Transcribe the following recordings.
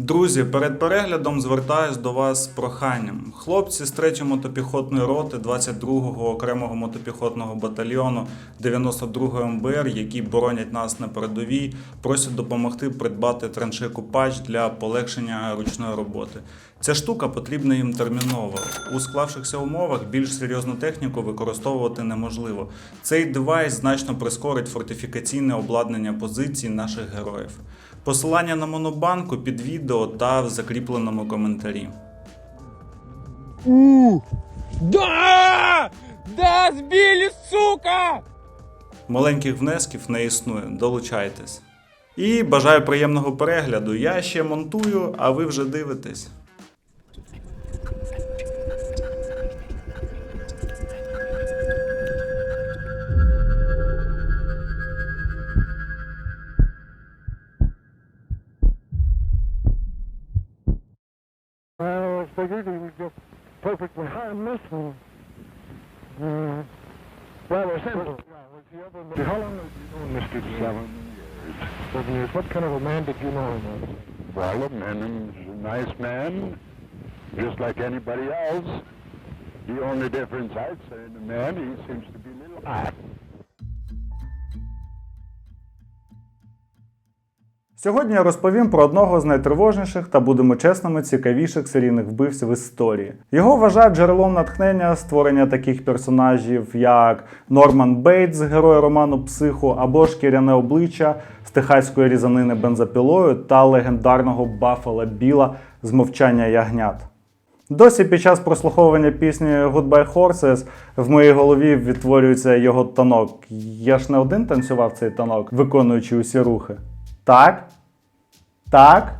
Друзі, перед переглядом звертаюсь до вас з проханням. Хлопці з 3 мотопіхотної роти 22-го окремого мотопіхотного батальйону 92-го МБР, які боронять нас на передовій, просять допомогти придбати траншею-купач для полегшення ручної роботи. Ця штука потрібна їм терміново. У склавшихся умовах більш серйозну техніку використовувати неможливо. Цей девайс значно прискорить фортифікаційне обладнання позицій наших героїв. Посилання на монобанку під відео та в закріпленому коментарі. У! Да! Да, сбили, сука! Маленьких внесків не існує, долучайтесь. І бажаю приємного перегляду. Я ще монтую, а ви вже дивитесь. Figured he would just perfectly harmless and uh, rather simple. How long have you known Mr. Seven years. Seven years. What kind of a man did you know him as? Well, Manham's a nice man, just like anybody else. The only difference I'd say in the man, he seems to be a little hot. Сьогодні я розповім про одного з найтривожніших та будемо чесними, цікавіших серійних вбивців в історії. Його вважають джерелом натхнення створення таких персонажів, як Норман Бейтс, герой роману Психу, або шкіряне обличчя з техаської різанини бензопілою та легендарного Баффала Біла з мовчання ягнят. Досі під час прослуховування пісні Goodbye Horses в моїй голові відтворюється його танок. Я ж не один танцював цей танок, виконуючи усі рухи. Так? Так?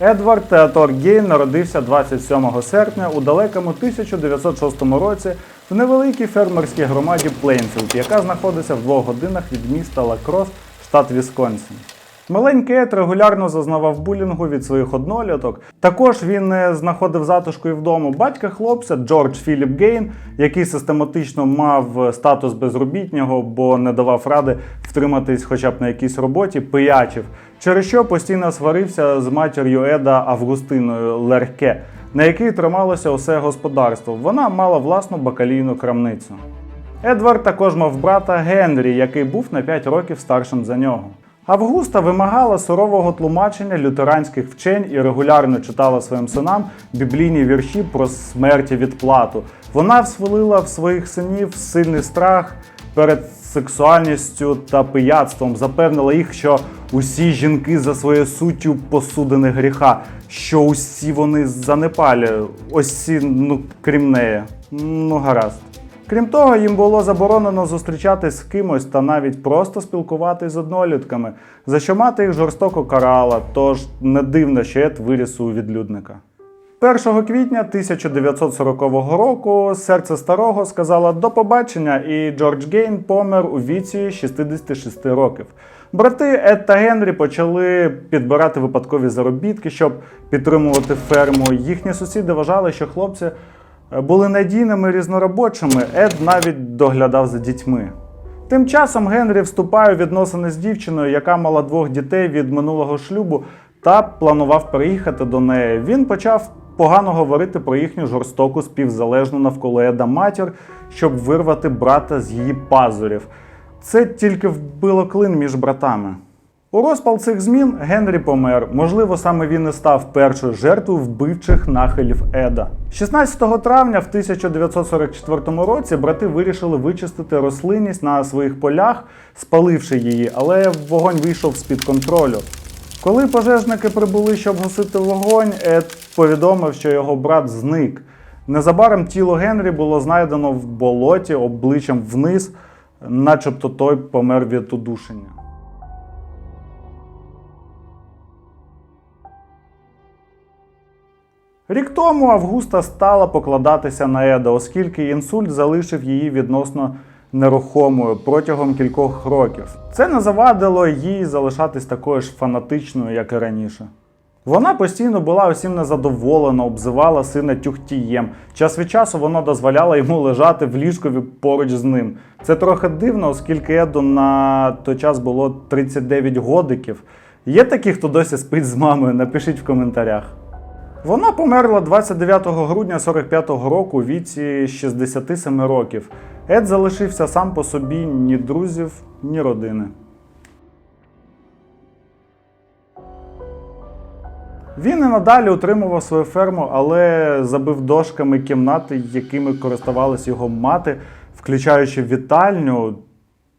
Едвард Театор Гейн народився 27 серпня у далекому 1906 році в невеликій фермерській громаді Плейнфілд, яка знаходиться в двох годинах від міста Лакрос, штат Вісконсін. Маленький Ед регулярно зазнавав булінгу від своїх одноліток. Також він знаходив затишку і вдома батька хлопця Джордж Філіп Гейн, який систематично мав статус безробітнього, бо не давав ради втриматись хоча б на якійсь роботі, пиячив, через що постійно сварився з матір'ю Еда Августиною Лерке, на якій трималося усе господарство. Вона мала власну бакалійну крамницю. Едвард також мав брата Генрі, який був на 5 років старшим за нього. Августа вимагала сурового тлумачення лютеранських вчень і регулярно читала своїм синам біблійні вірші про смерть і відплату. Вона вселила в своїх синів сильний страх перед сексуальністю та пияцтвом, запевнила їх, що усі жінки за своєю суттю посудини гріха, що усі вони занепалі, ось ці, ну крім неї. Ну гаразд. Крім того, їм було заборонено зустрічатись з кимось та навіть просто спілкуватись з однолітками, за що мати їх жорстоко карала, тож не дивно, що Ед виріс у відлюдника. 1 квітня 1940 року серце старого сказало до побачення, і Джордж Гейн помер у віці 66 років. Брати Ед та Генрі почали підбирати випадкові заробітки, щоб підтримувати ферму. Їхні сусіди вважали, що хлопці були надійними різноробочими, Ед навіть доглядав за дітьми. Тим часом Генрі вступає у відносини з дівчиною, яка мала двох дітей від минулого шлюбу, та планував переїхати до неї. Він почав погано говорити про їхню жорстоку співзалежну навколо Еда матір, щоб вирвати брата з її пазурів. Це тільки вбило клин між братами. У розпал цих змін Генрі помер. Можливо, саме він і став першою жертвою вбивчих нахилів Еда. 16 травня в 1944 році брати вирішили вичистити рослинність на своїх полях, спаливши її, але вогонь вийшов з-під контролю. Коли пожежники прибули, щоб гасити вогонь, Ед повідомив, що його брат зник. Незабаром тіло Генрі було знайдено в болоті обличчям вниз, начебто той помер від удушення. Рік тому Августа стала покладатися на Еда, оскільки інсульт залишив її відносно нерухомою протягом кількох років. Це не завадило їй залишатись такою ж фанатичною, як і раніше. Вона постійно була усім незадоволена, обзивала сина тюхтієм. Час від часу вона дозволяла йому лежати в ліжкові поруч з ним. Це трохи дивно, оскільки Еду на той час було 39 годиків. Є такі, хто досі спить з мамою, напишіть в коментарях. Вона померла 29 грудня 45-го року у віці 67 років. Ед залишився сам по собі ні друзів, ні родини. Він і надалі утримував свою ферму, але забив дошками кімнати, якими користувалась його мати, включаючи вітальню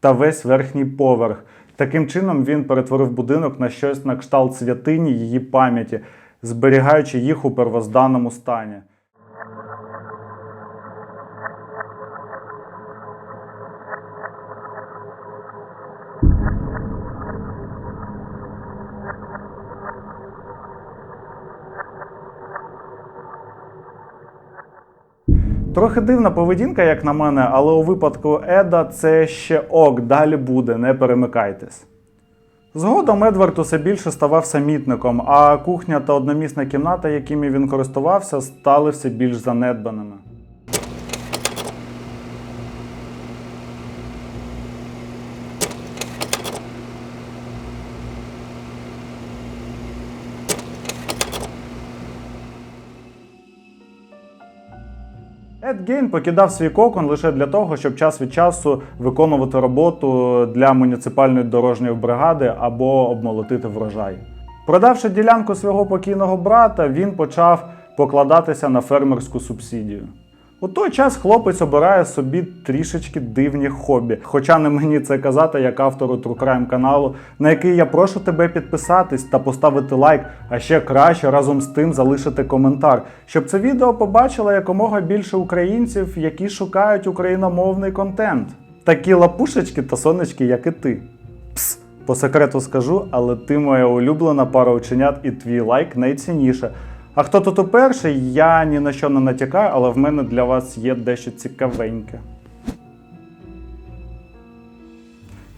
та весь верхній поверх. Таким чином він перетворив будинок на щось на кшталт святині її пам'яті, зберігаючи їх у первозданному стані. Трохи дивна поведінка, як на мене, але у випадку Еда це ще ок, далі буде, не перемикайтесь. Згодом Едвард усе більше ставав самітником, а кухня та одномісна кімната, якими він користувався, стали все більш занедбаними. Ед Гейн покидав свій кокон лише для того, щоб час від часу виконувати роботу для муніципальної дорожньої бригади або обмолотити врожай. Продавши ділянку свого покійного брата, він почав покладатися на фермерську субсидію. У той час хлопець обирає собі трішечки дивні хобі. Хоча не мені це казати як автору True каналу, на який я прошу тебе підписатись та поставити лайк, а ще краще разом з тим залишити коментар, щоб це відео побачило якомога більше українців, які шукають україномовний контент. Такі лапушечки та сонечки, як і ти. Пс, по секрету скажу, але ти моя улюблена пара оченят і твій лайк найцінніше. А хто тут уперше, я ні на що не натякаю, але в мене для вас є дещо цікавеньке.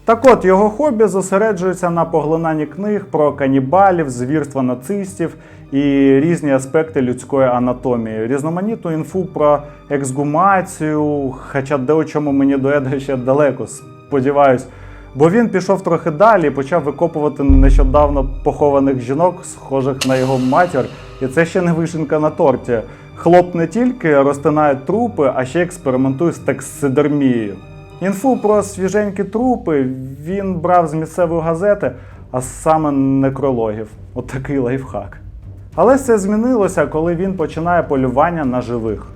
Так от, його хобі зосереджується на поглинанні книг про канібалів, звірства нацистів і різні аспекти людської анатомії, різноманітну інфу про ексгумацію, хоча де у чому мені до Еда ще далеко, сподіваюсь. Бо він пішов трохи далі і почав викопувати нещодавно похованих жінок, схожих на його матір. І це ще не вишенка на торті. Хлоп не тільки розтинає трупи, а ще експериментує з таксидермією. Інфу про свіженькі трупи він брав з місцевої газети, а саме некрологів. Отакий лайфхак. Але все змінилося, коли він починає полювання на живих.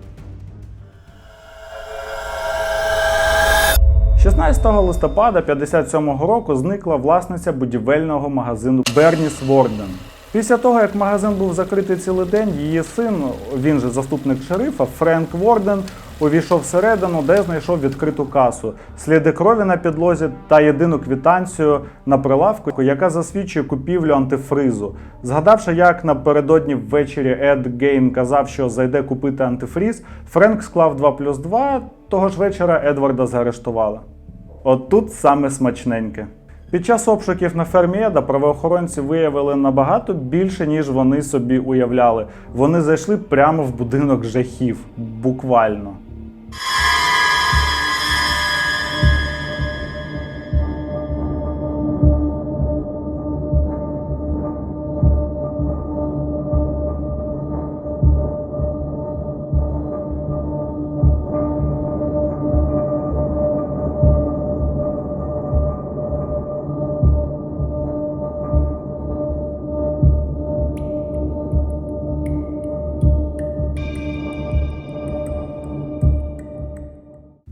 16 листопада 57-го року зникла власниця будівельного магазину Берніс Ворден. Після того, як магазин був закритий цілий день, її син, він же заступник шерифа, Френк Ворден, увійшов всередину, де знайшов відкриту касу, сліди крові на підлозі та єдину квітанцію на прилавку, яка засвідчує купівлю антифризу. Згадавши, як напередодні ввечері Ед Гейн казав, що зайде купити антифриз, Френк склав 2 плюс 2, того ж вечора Едварда заарештували. От тут саме смачненьке. Під час обшуків на фермі Еда правоохоронці виявили набагато більше, ніж вони собі уявляли. Вони зайшли прямо в будинок жахів, буквально.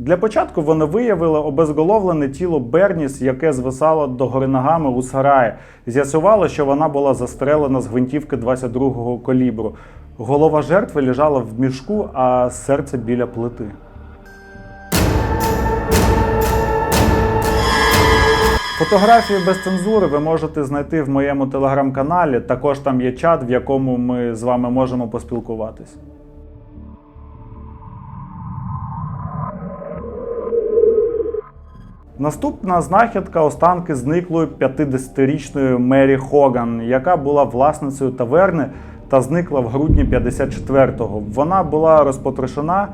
Для початку вони виявили обезголовлене тіло Берніс, яке звисало догори ногами у сараї. З'ясувало, що вона була застрелена з гвинтівки 22-го калібру. Голова жертви лежала в мішку, а серце біля плити. Фотографії без цензури ви можете знайти в моєму телеграм-каналі. Також там є чат, в якому ми з вами можемо поспілкуватись. Наступна знахідка останки зниклої 50-річної Мері Хоган, яка була власницею таверни та зникла в грудні 54-го. Вона була розпотрошена.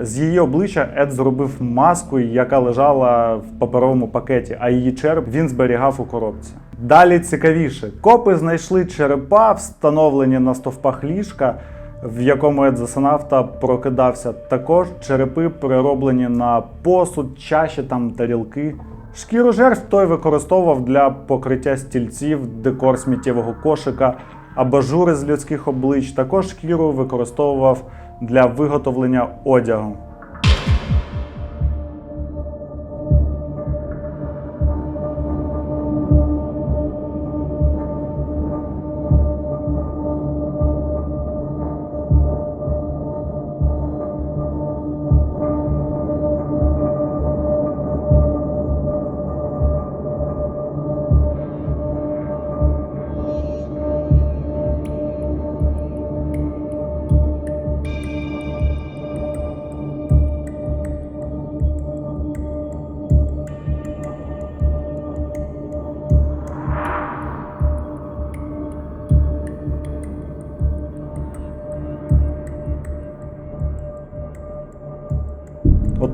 З її обличчя Ед зробив маску, яка лежала в паперовому пакеті, а її череп він зберігав у коробці. Далі цікавіше. Копи знайшли черепа, встановлені на стовпах ліжка, в якому Едзасанавта прокидався. Також черепи перероблені на посуд, чаші там тарілки. Шкіру жертв той використовував для покриття стільців, декор сміттєвого кошика, абажури з людських облич. Також шкіру використовував для виготовлення одягу.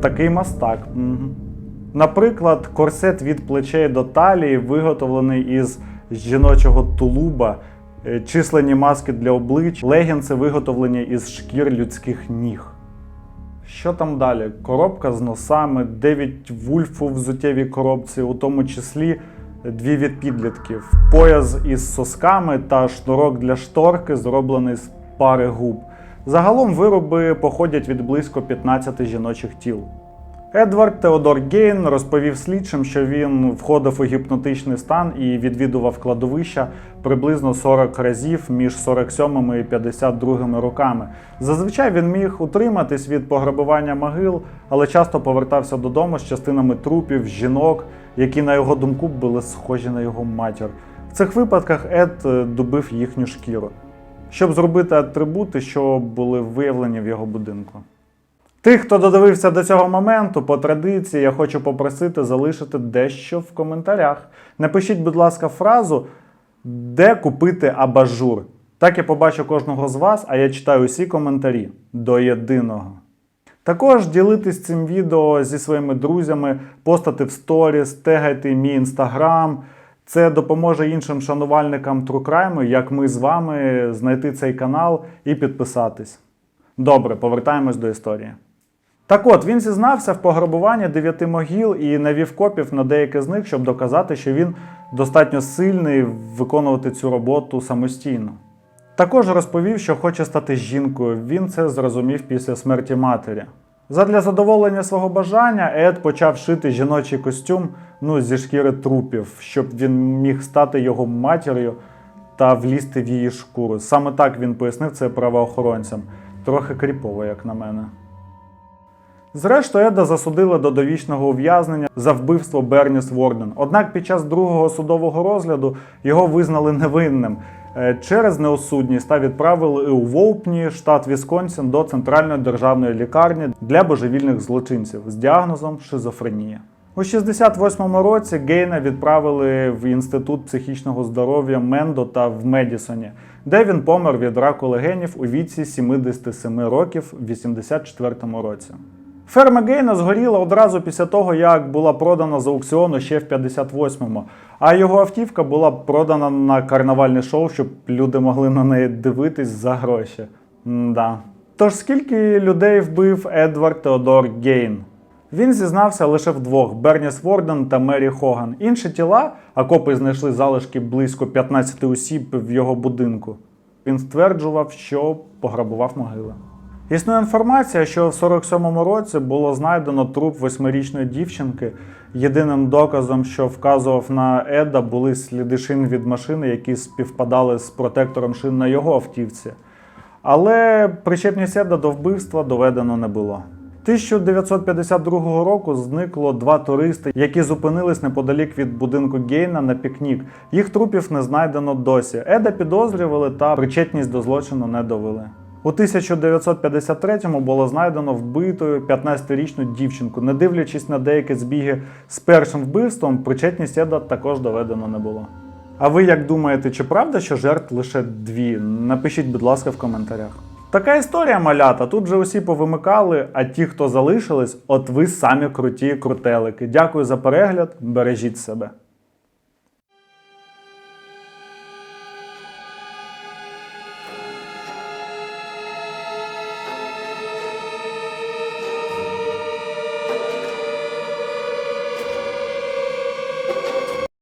Такий мастак. Наприклад, корсет від плечей до талії виготовлений із жіночого тулуба, е, численні маски для облич, легінси виготовлені із шкір людських ніг. Що там далі? Коробка з носами, 9 вульфу в взуттєвій коробці, у тому числі дві від підлітків, пояс із сосками та шнурок для шторки, зроблений з пари губ. Загалом вироби походять від близько 15 жіночих тіл. Едвард Теодор Гейн розповів слідчим, що він входив у гіпнотичний стан і відвідував кладовища приблизно 40 разів між 47 і 52 роками. Зазвичай він міг утриматись від пограбування могил, але часто повертався додому з частинами трупів, жінок, які, на його думку, були схожі на його матір. В цих випадках Ед добив їхню шкіру, щоб зробити атрибути, що були виявлені в його будинку. Тих, хто додивився до цього моменту, по традиції я хочу попросити залишити дещо в коментарях. Напишіть, будь ласка, фразу, де купити абажур. Так я побачу кожного з вас, а я читаю усі коментарі до єдиного. Також ділитись цим відео зі своїми друзями, постати в сторіс, тегайте мій інстаграм. Це допоможе іншим шанувальникам True Crime, як ми з вами, знайти цей канал і підписатись. Добре, повертаємось до історії. Так от, він зізнався в пограбуванні дев'яти могіл і навів копів на деякі з них, щоб доказати, що він достатньо сильний виконувати цю роботу самостійно. Також розповів, що хоче стати жінкою. Він це зрозумів після смерті матері. Задля задоволення свого бажання Ед почав шити жіночий костюм ну, зі шкіри трупів, щоб він міг стати його матір'ю та влізти в її шкуру. Саме так він пояснив це правоохоронцям. Трохи кріпово, як на мене. Зрештою, Еда засудили до довічного ув'язнення за вбивство Берніс Ворден. Однак під час другого судового розгляду його визнали невинним е, через неосудність та відправили у Воупні, штат Вісконсін, до центральної державної лікарні для божевільних злочинців з діагнозом шизофренія. У 68-му році Гейна відправили в інститут психічного здоров'я Мендо та в Медісоні, де він помер від раку легенів у віці 77 років в 84-му році. Ферма Гейна згоріла одразу після того, як була продана з аукціону ще в 58-му, а його автівка була продана на карнавальне шоу, щоб люди могли на неї дивитись за гроші. М-да. Тож скільки людей вбив Едвард Теодор Гейн? Він зізнався лише вдвох: Берніс Ворден та Мері Хоган. Інші тіла, а копи знайшли залишки близько 15 осіб в його будинку. Він стверджував, що пограбував могили. Існує інформація, що в 47-му році було знайдено труп восьмирічної дівчинки. Єдиним доказом, що вказував на Еда, були сліди шин від машини, які співпадали з протектором шин на його автівці. Але причепність Еда до вбивства доведено не було. 1952 року зникло два туристи, які зупинились неподалік від будинку Гейна на пікнік. Їх трупів не знайдено досі. Еда підозрювали та причетність до злочину не довели. У 1953-му було знайдено вбитою 15-річну дівчинку. Не дивлячись на деякі збіги з першим вбивством, причетність Еда також доведено не було. А ви як думаєте, чи правда, що жертв лише дві? Напишіть, будь ласка, в коментарях. Така історія малята. Тут же усі повимикали, а ті, хто залишились, от ви самі круті крутелики. Дякую за перегляд, бережіть себе.